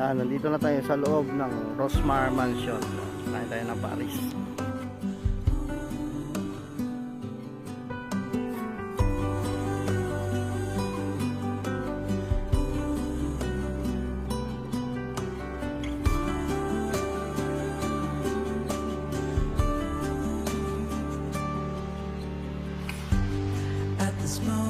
Yan, nandito na tayo sa loob ng Rosmar Mansion. Kain tayo ng Paris. At this moment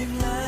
live life.